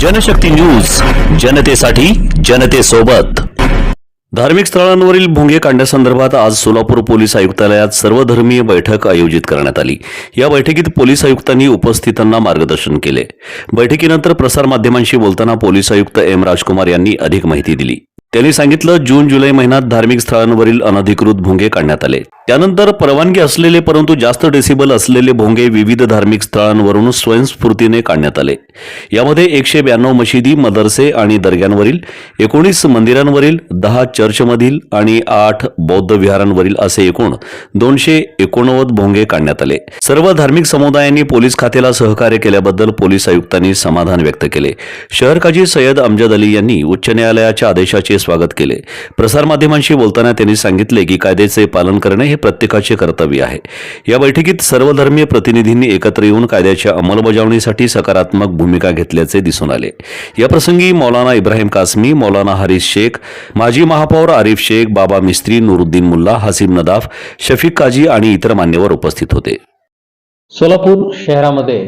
Janshakti news जनतेसाठी जनतेसोबत. धार्मिक स्थळांवरील भोंगे काढण्यासंदर्भात आज सोलापूर पोलीस आयुक्तालयात सर्वधर्मीय बैठक आयोजित करण्यात आली. या बैठकीत पोलीस आयुक्तांनी उपस्थितांना मार्गदर्शन केले. बैठकीनंतर प्रसारमाध्यमांशी बोलताना पोलीस आयुक्त एम राजकुमार यांनी अधिक माहिती दिली. त्यांनी सांगितलं जून जुलै महिन्यात धार्मिक स्थळांवरील अनधिकृत भोंगे काढण्यात आले. त्यानंतर परवानगी असलेले परंतु जास्त डेसिबल असलेले भोंगे विविध धार्मिक स्थळांवरून स्वयंस्फूर्तीने काढण्यात आले. यामध्ये एकशे ब्याण्णव मशिदी मदरसे आणि दर्ग्यांवरील एकोणीस मंदिरांवरील दहा चर्चमधील आणि आठ बौद्ध विहारांवरील असे एकूण दोनशे एकोणनव्वद भोंगे काढण्यात आले. सर्व धार्मिक समुदायांनी पोलीस खात्याला सहकार्य केल्याबद्दल पोलीस आयुक्तांनी समाधान व्यक्त केले. शहर काजी सय्यद अमजद अली यांनी उच्च न्यायालयाच्या आदेशाचे स्वागत केले. प्रसारमाध्यमांशी बोलताना त्यांनी सांगितले की कायद्याचे पालन करणे हे प्रत्येकाचे कर्तव्य आहे. या बैठकीत सर्वधर्मीय प्रतिनिधींनी एकत्र येऊन कायद्याच्या अंमलबजावणीसाठी सकारात्मक भूमिका घेतल्याचे दिसून आले. याप्रसंगी मौलाना इब्राहिम कासमी मौलाना हरीश शेख माजी महापौर आरिफ शेख बाबा मिस्त्री नुरुद्दीन मुल्ला हसीम नदाफ शफीक काजी आणि इतर मान्यवर उपस्थित होते. सोलापूर शहरामध्ये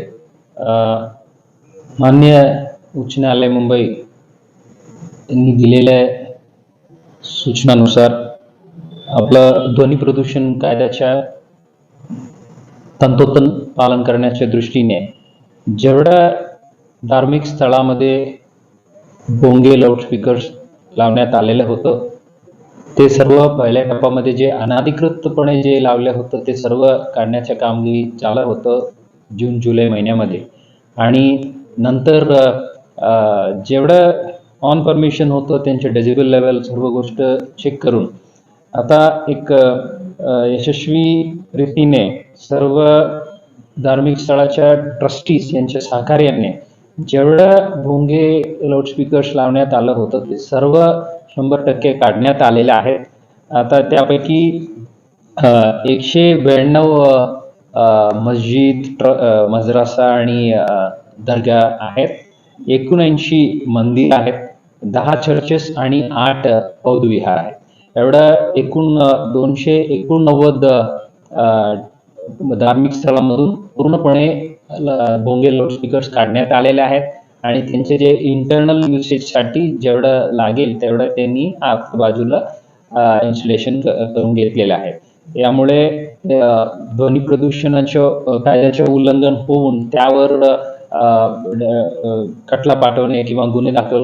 मान्य उच्च न्यायालय मुंबई यांनी दिलेल्या सूचनानुसार आपलं ध्वनी प्रदूषण कायद्याच्या तंतोतंत पालन करण्याच्या दृष्टीने जेवढ्या धार्मिक स्थळामध्ये बोंगे लाऊडस्पीकर्स लावण्यात आलेलं होतं ते सर्व पहिल्या टप्प्यामध्ये जे अनाधिकृतपणे जे लावलं होतं ते सर्व काढण्याच्या कामगिरी चालू होतं जून जुलै महिन्यामध्ये. आणि नंतर जेवढं ऑन परमिशन होतं त्यांचे डेजिबल लेवल सर्व गोष्ट चेक करून. आता एक यशस्वी रीतीने सर्व धार्मिक स्थळाच्या ट्रस्टीज यांच्या सहकार्याने जेवढं भोंगे लाऊडस्पीकर्स लावण्यात आलं होतं ते सर्व शंभर टक्के काढण्यात आलेले आहेत. आता त्यापैकी एकशे ब्याण्णव मस्जिद ट्र मजरासा मद्रासा आणि दर्गा आहेत. एकोणऐंशी मंदिर आहेत. दहा चर्चेस आणि आठ अ, विहार आहेत. एवढं एकूण दोनशे एकोणनव्वद धार्मिक स्थळामधून पूर्णपणे भोंगे लाऊडस्पीकर्स काढण्यात आलेले आहेत. आणि त्यांचे जे इंटरनल युसेजसाठी जेवढं लागेल तेवढं त्यांनी बाजूला इन्स्टॉलेशन करून घेतलेलं आहे. यामुळे ध्वनी प्रदूषणाच्या कायद्याचे उल्लंघन होऊन त्यावर खटला पाठवणे किंवा गुन्हे दाखल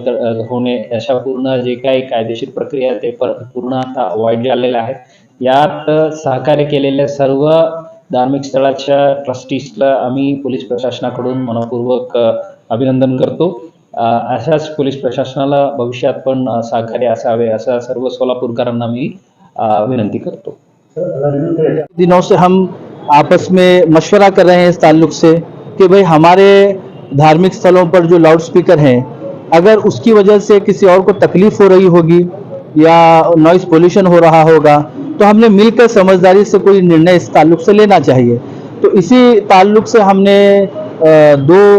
होणे अशा पूर्ण जे काही कायदेशीर प्रक्रिया ते पूर्ण आता अवॉइड झालेल्या आहेत. यात सहकार्य केलेल्या सर्व धार्मिक स्थळाच्या ट्रस्टीजला आम्ही पोलीस प्रशासनाकडून मनपूर्वक अभिनंदन करतो. अशाच पोलीस प्रशासनाला भविष्यात पण सहकार्य असावे असा सर्व सोलापूरकरांना मी विनंती करतो. दिनों से हम आपस में मशवरा कर रहे हैं इस ताल्लुक से। कि भाई हमारे धार्मिक स्थलों पर जो लाउड स्पीकर हैं, अगर उसकी वजह से किसी और को तकलीफ़ हो रही होगी या नॉइस पोल्यूशन हो रहा होगा तो हमने मिलकर समझदारी से कोई निर्णय इस ताल्लुक से लेना चाहिए। तो इसी ताल्लुक से हमने दो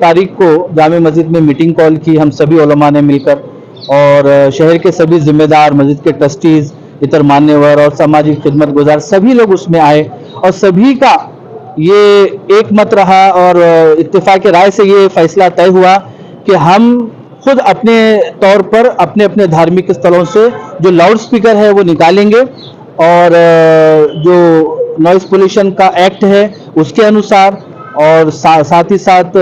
तारीख को जामे मस्जिद में मीटिंग कॉल की, हम सभी उलमा ने मिलकर। और शहर के सभी जिम्मेदार, मस्जिद के ट्रस्टीज इतर मान्यवर और सामाजिक खिदमत गुजार सभी लोग उसमें आए। और सभी का ये एक मत रहा और इत्तेफाक राय से ये फैसला तय हुआ कि हम खुद अपने तौर पर अपने अपने धार्मिक स्थलों से जो लाउड स्पीकर है वो निकालेंगे और जो नॉइस पोल्यूशन का एक्ट है उसके अनुसार और सा, साथ ही साथ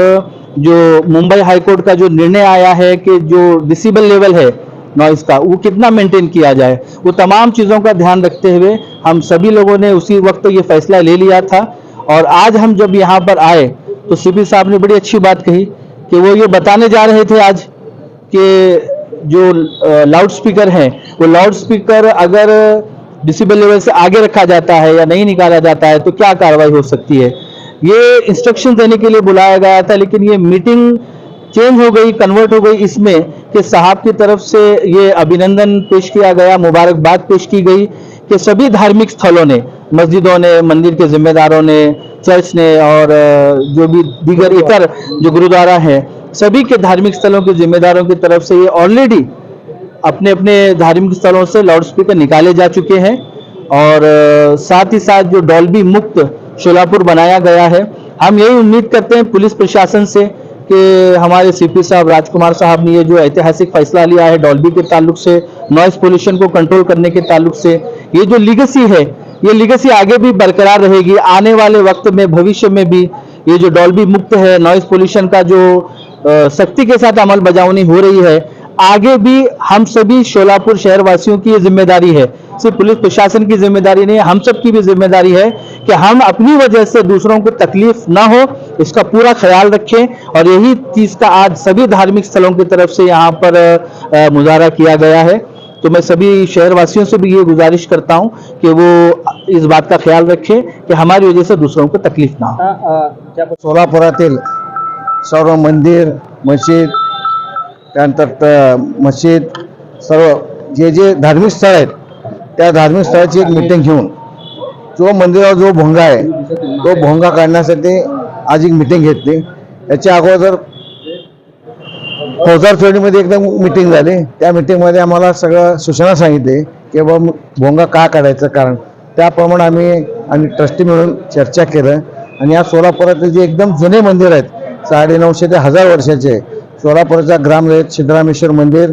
जो मुंबई हाई कोर्ट का जो निर्णय आया है कि जो डिसिबल लेवल है नॉइस का वो कितना मेंटेन किया जाए वो तमाम चीज़ों का ध्यान रखते हुए हम सभी लोगों ने उसी वक्त ये फैसला ले लिया था और आज हम जब यहाँ पर आए तो सीपी साहब ने बड़ी अच्छी बात कही कि वो ये बताने जा रहे थे आज कि जो लाउड स्पीकर है, वो लाउड स्पीकर अगर डिसिबल लेवल से आगे रखा जाता है या नहीं निकाला जाता है तो क्या कार्रवाई हो सकती है? ये इंस्ट्रक्शन देने के लिए बुलाया गया था, लेकिन ये मीटिंग चेंज हो गई कन्वर्ट हो गई इसमें कि साहब की तरफ़ से ये अभिनंदन पेश किया गया, मुबारकबाद पेश की गई। कि सभी धार्मिक स्थलों ने, मस्जिदों ने, मंदिर के जिम्मेदारों ने, चर्च ने और जो भी दीगर इतर जो गुरुद्वारा है, सभी के धार्मिक स्थलों के जिम्मेदारों की तरफ़ से ये ऑलरेडी अपने अपने धार्मिक स्थलों से लाउड स्पीकर निकाले जा चुके हैं और साथ ही साथ जो डॉल्बी मुक्त शोलापुर बनाया गया है, हम यही उम्मीद करते हैं पुलिस प्रशासन से कि हमारे सीपी साहब, राजकुमार साहब ने ये जो ऐतिहासिक फैसला लिया है डॉल्बी के ताल्लुक से नॉइस पोल्यूशन को कंट्रोल करने के ताल्लुक से, ये जो लीगेसी है, ये लीगेसी आगे भी बरकरार रहेगी, आने वाले वक्त में, भविष्य में भी ये जो डॉल्बी मुक्त है नॉइस पोल्यूशन का जो सख्ती के साथ अमल बजावनी हो रही है, आगे भी हम सभी शोलापुर शहरवासियों की ये ज़िम्मेदारी है। सिर्फ़ पुलिस प्रशासन की ज़िम्मेदारी नहीं, हम सब की भी ज़िम्मेदारी है कि हम अपनी वजह से दूसरों को तकलीफ़ ना हो इसका पूरा ख्याल रखें। और यही चीज़ का आज सभी धार्मिक स्थलों की तरफ़ से यहाँ पर मुजाहरा किया गया है। तो मैं सभी शहरवासियों से भी ये गुजारिश करता हूँ कि वो इस बात का ख्याल रखें कि हमारी वजह से दूसरों को तकलीफ़ ना हो। सोलापुरातील सर्व मंदिर मस्जिद त्यानंतर मशीद सर्व जे जे धार्मिक स्थळ आहेत त्या धार्मिक स्थळाची एक मीटिंग घेऊन जो मंदिरावर जो भोंगा आहे तो भोंगा काढण्यासाठी आज एक मिटिंग घेतली. याच्या अगोदर फौजदार फेडीमध्ये एकदम मिटिंग झाली. त्या मिटिंगमध्ये आम्हाला सगळं सूचना सांगितली की बाबा भोंगा का काढायचं? कारण त्याप्रमाणे आम्ही आणि ट्रस्टी मिळून चर्चा केलं. आणि या सोलापुरातले जे एकदम जुने मंदिर आहेत साडे नऊशे ते हजार वर्षाचे सोलापूरचा ग्रामदेवत सिद्धरामेश्वर मंदिर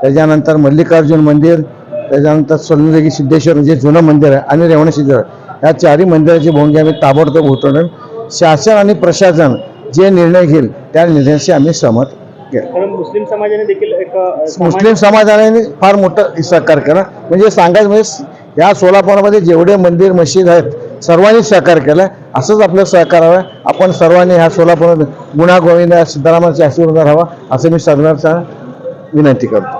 त्याच्यानंतर मल्लिकार्जुन मंदिर त्याच्यानंतर सोलंदगी सिद्धेश्वर जे जुनं मंदिर आहे आणि रेवण सिद्धेश्वर या चारही मंदिराची भोंगी आम्ही ताबडतोब उठवणार शासन आणि प्रशासन जे निर्णय घेईल त्या निर्णयाशी आम्ही सहमत मुस्लिम समाजाने देखील एक मुस्लिम समाजाने फार मोठं सहकार केलं. म्हणजे सांगायचं म्हणजे या सोलापुरामध्ये जेवढे मंदिर मशीद आहेत सर्वांनी सहकार केलं असंच आपलं सहकार हवं. आपण सर्वांनी ह्या सोलापुरात गुन्हा गोविंद सिद्धरामाच्या आशीर्वाद राहावा असं मी सगळ्यांचा विनंती करतो.